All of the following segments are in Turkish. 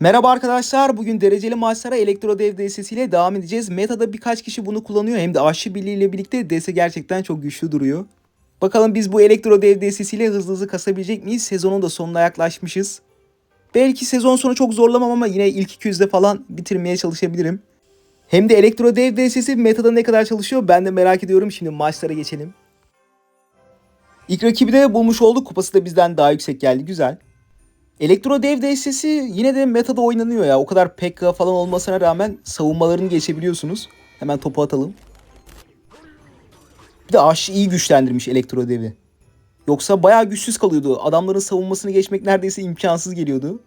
Merhaba arkadaşlar. Bugün dereceli maçlara Elektro Dev DS'si ile devam edeceğiz. Meta'da birkaç kişi bunu kullanıyor. Hem de aşçı birliği ile birlikte DS gerçekten çok güçlü duruyor. Bakalım biz bu Elektro Dev DS'si ile hızlı hızlı kasabilecek miyiz? Sezonun da sonuna yaklaşmışız. Belki sezon sonu çok zorlamam ama yine ilk 200'de falan bitirmeye çalışabilirim. Hem de Elektro Dev Meta'da ne kadar çalışıyor ben de merak ediyorum. Şimdi maçlara geçelim. İlk rakibi de bulmuş olduk. Kupası da bizden daha yüksek geldi. Güzel. Elektro Dev DS'si yine de metada oynanıyor ya. O kadar PK falan olmasına rağmen savunmalarını geçebiliyorsunuz. Hemen topu atalım. Bir de aşçı iyi güçlendirmiş Elektro Dev'i. Yoksa bayağı güçsüz kalıyordu. Adamların savunmasını geçmek neredeyse imkansız geliyordu.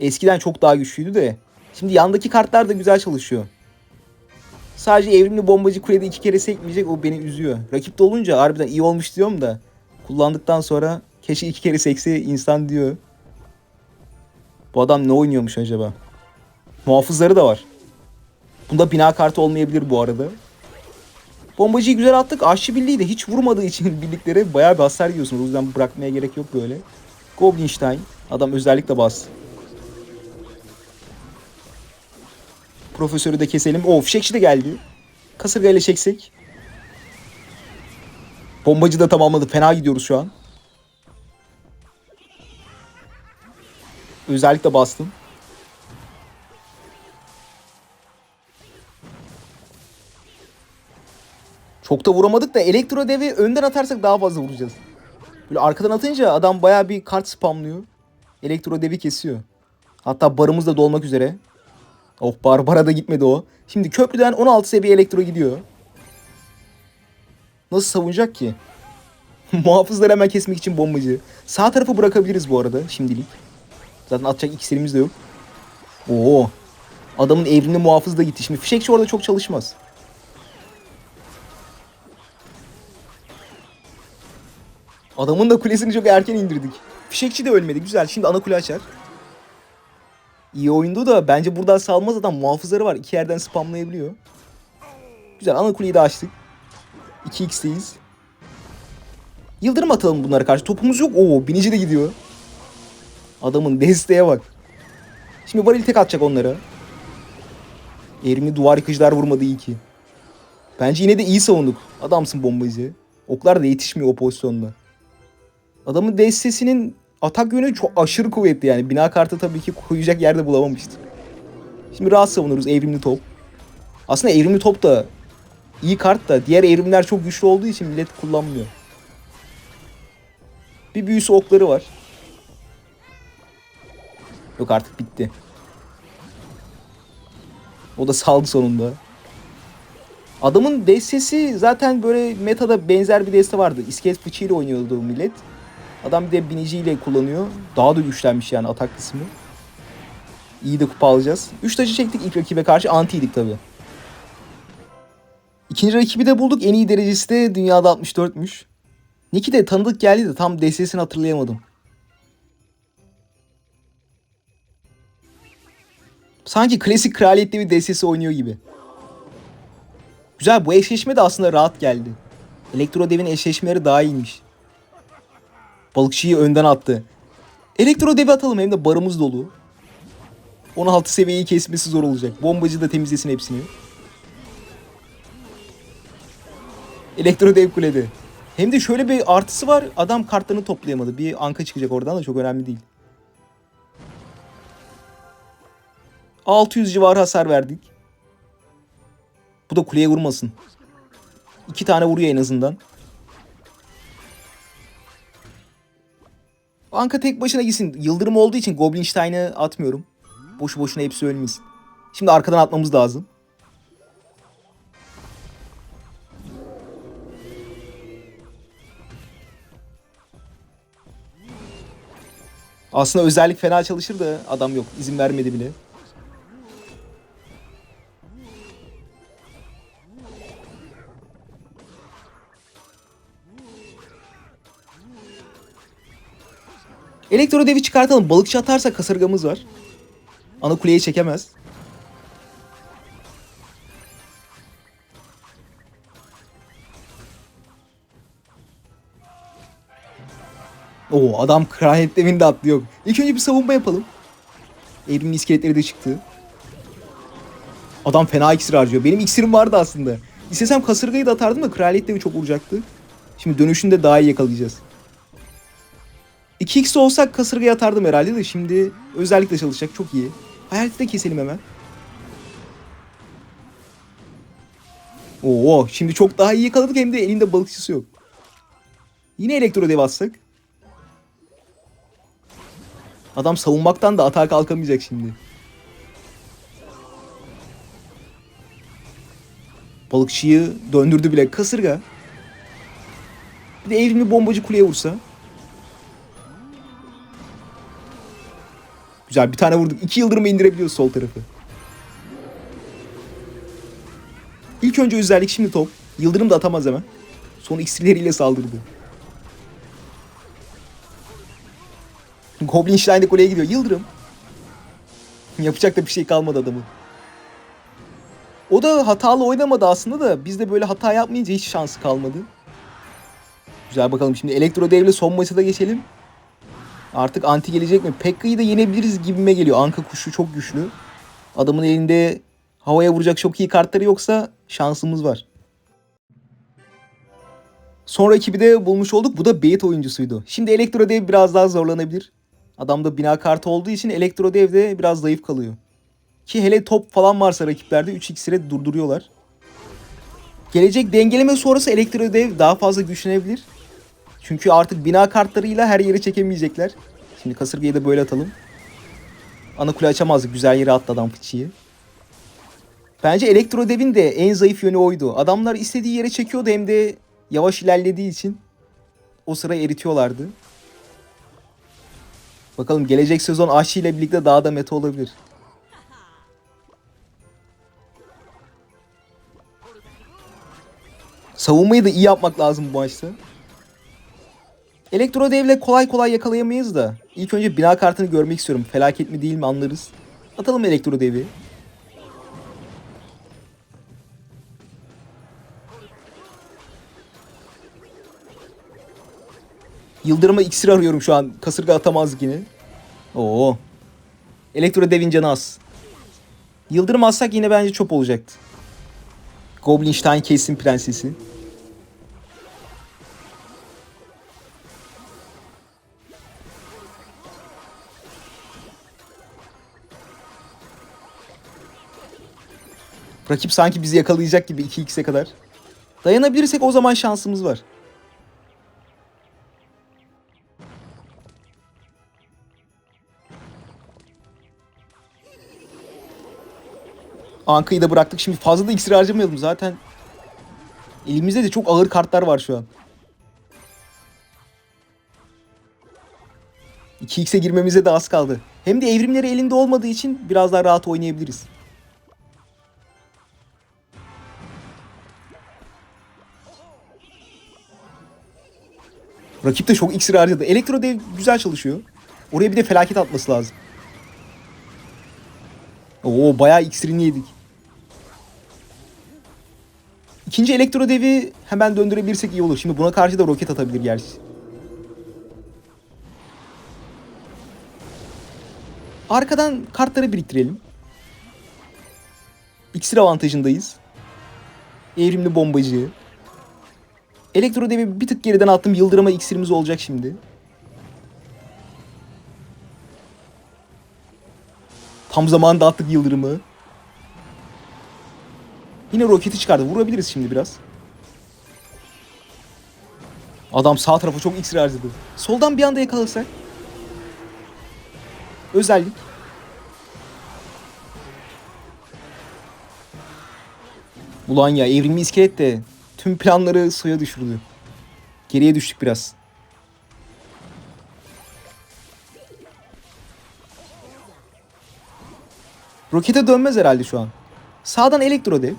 Eskiden çok daha güçlüydü de. Şimdi yandaki kartlar da güzel çalışıyor. Sadece evrimli bombacı kulede iki kere sekmeyecek o beni üzüyor. Rakipte olunca harbiden iyi olmuş diyorum da. Kullandıktan sonra keşke iki kere sekse insan diyor. Bu adam ne oynuyormuş acaba? Muhafızları da var. Bunda bina kartı olmayabilir bu arada. Bombacıyı güzel attık. Aşçı birliği de hiç vurmadığı için birliklere bayağı bir hasar yiyorsunuz. O yüzden bırakmaya gerek yok böyle. Goblinstein. Adam özellikle bastı. Profesörü de keselim. O fişekçi de geldi. Kasırgayla çeksek. Bombacı da tamamladı. Fena gidiyoruz şu an. Özellikle bastım. Çok da vuramadık da elektro devi önden atarsak daha fazla vuracağız. Böyle arkadan atınca adam bayağı bir kart spamlıyor. Elektro devi kesiyor. Hatta barımız da dolmak üzere. Oh Barbara da gitmedi o. Şimdi köprüden 16 seviye elektro gidiyor. Nasıl savunacak ki? Muhafızları hemen kesmek için bombacı. Sağ tarafı bırakabiliriz bu arada şimdilik. Zaten atacak iksirimiz de yok. Oo. Adamın evrimli muhafız da gitti. Şimdi fişekçi orada çok çalışmaz. Adamın da kulesini çok erken indirdik. Fişekçi de ölmedi. Güzel. Şimdi ana kule açar. İyi oyundu da bence buradan salmaz adam. Muhafızları var. İki yerden spamlayabiliyor. Güzel. Ana kuleyi de açtık. 2x'teyiz. Yıldırım atalım bunlara karşı. Topumuz yok. Oo binici de gidiyor. Adamın desteğe bak. Şimdi varil tek atacak onlara. Erimli duvar yıkıcılar vurmadı iyi ki. Bence yine de iyi savunduk. Adamsın bombacı. Oklar da yetişmiyor o pozisyonda. Adamın destesinin atak yönü çok aşırı kuvvetli yani. Bina kartı tabii ki koyacak yerde bulamamıştı. Şimdi rahat savunuruz evrimli top. Aslında evrimli top da iyi kart da diğer evrimler çok güçlü olduğu için millet kullanmıyor. Bir büyüsü okları var. Yok artık bitti. O da saldı sonunda. Adamın destesi zaten böyle metada benzer bir deste vardı. İskelet fıçıyla oynuyordu millet. Adam bir de biniciyle kullanıyor. Daha da güçlenmiş yani atak kısmı. İyi de kupa alacağız. 3 taşı çektik ilk rakibe karşı. Antiydik tabi. İkinci rakibi de bulduk. En iyi derecesi de dünyada 64'müş. Niki de tanıdık geldi de tam destesini hatırlayamadım. Sanki klasik kraliyette bir destesi oynuyor gibi. Güzel bu eşleşme de aslında rahat geldi. Elektro devin eşleşmeleri daha iyiymiş. Balıkçıyı önden attı. Elektro devi atalım hem de barımız dolu. 16 seviyeyi kesmesi zor olacak. Bombacı da temizlesin hepsini. Elektro dev kulede. Hem de şöyle bir artısı var. Adam kartlarını toplayamadı. Bir anka çıkacak oradan da çok önemli değil. 600 civarı hasar verdik. Bu da kuleye vurmasın. İki tane vuruyor en azından. Anka tek başına gitsin. Yıldırım olduğu için Goblinstein'ı atmıyorum. Boşu boşuna hepsi ölmesin. Şimdi arkadan atmamız lazım. Aslında özellik fena çalışır da adam yok. İzin vermedi bile. Elektro devi çıkartalım. Balıkçı atarsa kasırgamız var. Ana kuleyi çekemez. Oo adam kraliyet devinde atlıyor. İlk önce bir savunma yapalım. Evrimli iskeletleri de çıktı. Adam fena iksir harcıyor. Benim iksirim vardı aslında. İstesem kasırgayı da atardım da kraliyet devi çok vuracaktı. Şimdi dönüşünde daha iyi yakalayacağız. 2x olsak kasırgaya atardım herhalde de şimdi özellikle çalışacak çok iyi. Hayaleti de keselim hemen. Oo şimdi çok daha iyi yakaladık hem de elinde balıkçısı yok. Yine elektro dev atsak. Adam savunmaktan da atağa kalkamayacak şimdi. Balıkçıyı döndürdü bile. Kasırga. Bir de evrimli bombacı kuleye vursa. Güzel bir tane vurduk. İki yıldırımı indirebiliyoruz sol tarafı. İlk önce özellik şimdi top. Yıldırım da atamaz hemen. Son iksirleriyle saldırdı. Goblin Stein de kuleye gidiyor. Yıldırım. Yapacak da bir şey kalmadı adamın. O da hatalı oynamadı aslında da biz de böyle hata yapmayınca hiç şansı kalmadı. Güzel bakalım şimdi elektro devle son maça da geçelim. Artık anti gelecek mi? Pekka'yı da yenebiliriz gibime geliyor. Anka kuşu çok güçlü. Adamın elinde havaya vuracak çok iyi kartları yoksa şansımız var. Son rakibi de bulmuş olduk. Bu da bait oyuncusuydu. Şimdi Elektro Dev biraz daha zorlanabilir. Adamda bina kartı olduğu için Elektro Dev de biraz zayıf kalıyor. Ki hele top falan varsa rakiplerde 3 iksire durduruyorlar. Gelecek dengeleme sonrası Elektro Dev daha fazla güçlenebilir. Çünkü artık bina kartlarıyla her yere çekemeyecekler. Şimdi kasırgayı da böyle atalım. Ana kule açamazdık. Güzel yere attı adam fıçıyı. Bence Elektro Dev'in de en zayıf yönü oydu. Adamlar istediği yere çekiyordu hem de yavaş ilerlediği için o sıra eritiyorlardı. Bakalım gelecek sezon Aşçı ile birlikte daha da meta olabilir. Savunmayı da iyi yapmak lazım bu maçta. Elektro devle kolay kolay yakalayamayız da. İlk önce bina kartını görmek istiyorum. Felaket mi değil mi anlarız. Atalım elektro devi. Yıldırıma iksir arıyorum şu an. Kasırga atamazdık yine. Oo. Elektro devin canı az. Yıldırım atsak yine bence çöp olacaktı. Goblinstein kesin prensesi. Rakip sanki bizi yakalayacak gibi 2x'e kadar. Dayanabilirsek o zaman şansımız var. Anka'yı da bıraktık. Şimdi fazla da iksir harcamayalım zaten. Elimizde de çok ağır kartlar var şu an. 2x'e girmemize de az kaldı. Hem de evrimleri elinde olmadığı için biraz daha rahat oynayabiliriz. Rakip de çok iksir harcadı. Elektro dev güzel çalışıyor. Oraya bir de felaket atması lazım. Oo bayağı iksirini yedik. İkinci elektro devi hemen döndürebilirsek iyi olur. Şimdi buna karşı da roket atabilir gerçi. Arkadan kartları biriktirelim. İksir avantajındayız. Evrimli bombacı. Elektro devi bir tık geriden attım. Yıldırıma iksirimiz olacak şimdi. Tam zamanında attık yıldırımı. Yine roketi çıkardı. Vurabiliriz şimdi biraz. Adam sağ tarafa çok iksir harcadı. Soldan bir anda yakalasak. Özellik. Ulan ya evrimli iskelet de tüm planları suya düşürdü. Geriye düştük biraz. Rokete dönmez herhalde şu an. Sağdan elektro dev.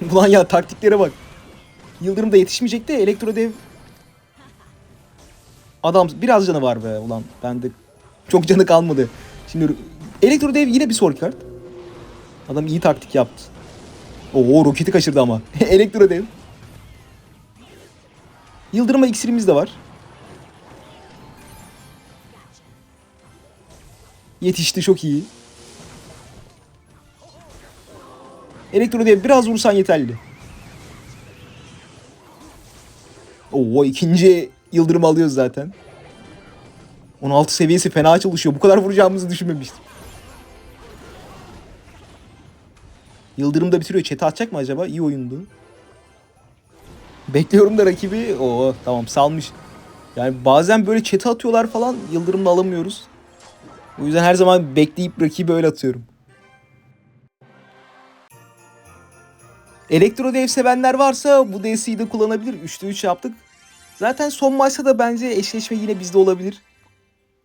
Ulan ya taktiklere bak. Yıldırım da yetişmeyecek de elektro dev Adam biraz canı var be ulan. Bende çok canı kalmadı. Şimdi Elektro Dev yine bir soru kart. Adam iyi taktik yaptı. Oo roketi kaçırdı ama. Elektro Dev. Yıldırma iksirimiz de var. Yetişti çok iyi. Elektro diye biraz vursan yeterli. Oo ikinci yıldırım alıyoruz zaten. 16 seviyesi fena çalışıyor. Bu kadar vuracağımızı düşünmemiştim. Yıldırım da bitiriyor. Çete atacak mı acaba? İyi oyundu. Bekliyorum da rakibi. Oo tamam salmış. Yani bazen böyle çete atıyorlar falan. Yıldırımla alamıyoruz. O yüzden her zaman bekleyip rakibi öyle atıyorum. Elektro dev sevenler varsa bu DC'yi de kullanabilir. 3'te 3 yaptık. Zaten son maçta da bence eşleşme yine bizde olabilir.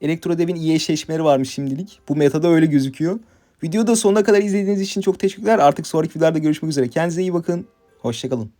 Elektro devin iyi eşleşmeleri varmış şimdilik. Bu metada öyle gözüküyor. Videoda sonuna kadar izlediğiniz için çok teşekkürler. Artık sonraki videolarda görüşmek üzere. Kendinize iyi bakın. Hoşçakalın.